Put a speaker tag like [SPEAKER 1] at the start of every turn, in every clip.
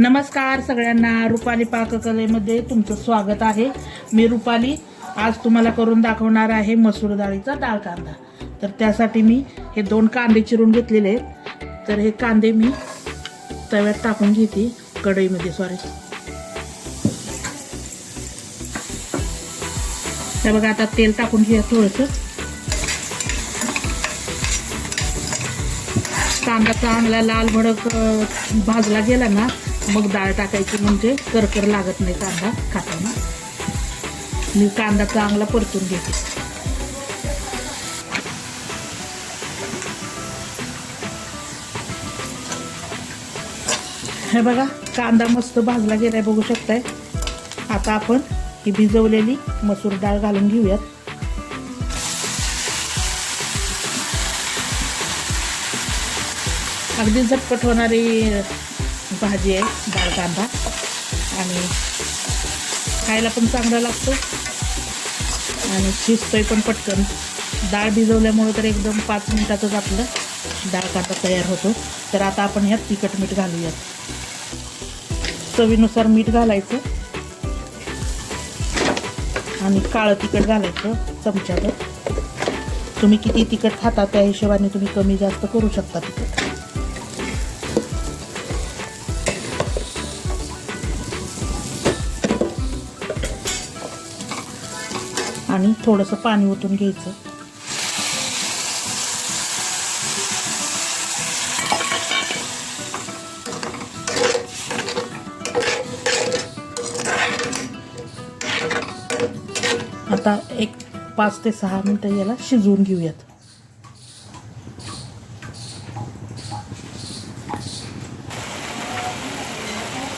[SPEAKER 1] नमस्कार सगळ्यांना रुपाली पाककलेमध्ये तुमचं स्वागत आहे. मी रुपाली. आज तुम्हाला करून दाखवणार आहे मसूर डाळीचा डाळ कांदा. तर त्यासाठी मी हे दोन कांदे चिरून घेतलेले आहेत. तर हे कांदे मी तव्यात टाकून घेते. कढईमध्ये सॉरी तर बघा आता तेल टाकून घ्या थोडंसं. कांदा चांगला लाल भडक भाजला गेला ना मग डाळ टाकायची म्हणजे करकर लागत नाही कांदा खाताना. मी कांदा चांगला परतून घेते. हे बघा कांदा मस्त भाजला गेलाय बघू शकताय. आता आपण ही भिजवलेली मसूर डाळ घालून घेऊयात. अगदी झटपट होणारी भाजी आहे डाळ कांदा. आणि खायला पण चांगला लागतो. आणि शिजतोय पण पटकन. डाळ भिजवल्यामुळं तर एकदम पाच मिनिटातच आपलं डाळ कांदा तयार होतो. तर आता आपण ह्यात तिखट मीठ घालूयात. चवीनुसार मीठ घालायचं. आणि काळं तिखट घालायचं चमच्यावर. तुम्ही किती तिखट खाता त्या हिशोबाने तुम्ही कमी जास्त करू शकता तिखट. आणि थोडंसं पाणी ओतून घ्यायचं. आता एक पाच ते सहा मिनटं याला शिजवून घेऊयात.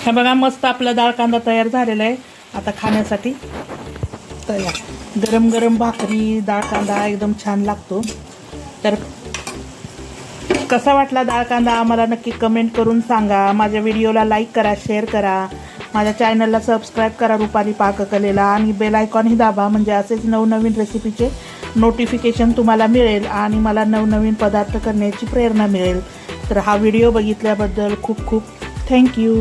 [SPEAKER 1] हे बघा मस्त आपला डाळ कांदा तयार झालेला आहे. आता खाण्यासाठी तयार. गरम गरम भाकरी डाळ कांदा एकदम छान लागतो. तर कसा वाटला डाळ कांदा? आम्हाला नक्की कमेंट करून सांगा. माझ्या व्हिडिओला लाईक करा शेअर करा. माझ्या चॅनलला सबस्क्राईब करा रुपाली पाककलेला. आणि बेल आयकॉनही दाबा म्हणजे असेच नवनवीन रेसिपीचे नोटिफिकेशन तुम्हाला मिळेल आणि मला नवनवीन पदार्थ करण्याची प्रेरणा मिळेल. तर हा व्हिडिओ बघितल्याबद्दल खूप खूप थँक्यू